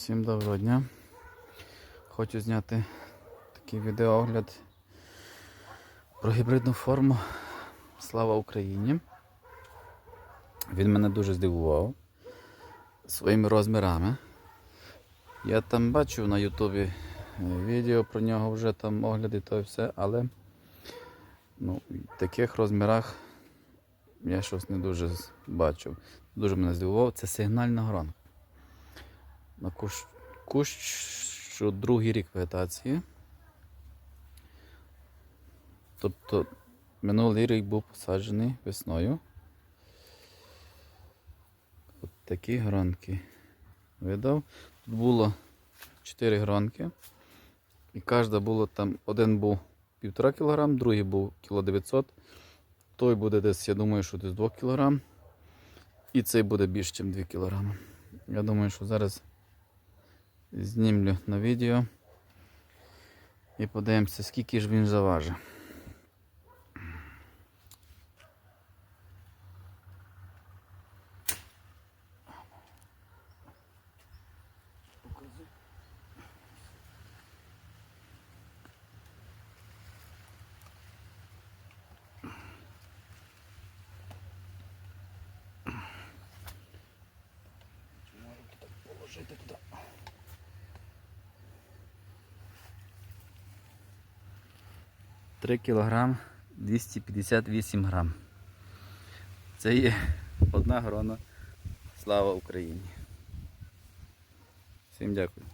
Всім доброго дня. Хочу зняти такий відеоогляд про гібридну форму Слава Україні. Він мене дуже здивував своїми розмірами. Я там бачив на Ютубі е, відео про нього вже там огляди то і все, але ну, в таких розмірах я щось не дуже бачив. Дуже мене здивував. Це сигнальна гронка. На кущ, кущ що другий рік вегетації. Тобто минулий рік був посаджений весною. От такі гронки видав. Тут було 4 гронки. І кожна було там, один був 1,5 кг, другий був кіло 900 Той буде десь, я думаю, що десь 2 кг. І цей буде більше, ніж 2 кг. Я думаю, що зараз знімлю на відео і подивимося, скільки ж він заважить. 3 кг 258 грам. Це є одна грона. Слава Україні! Всім дякую.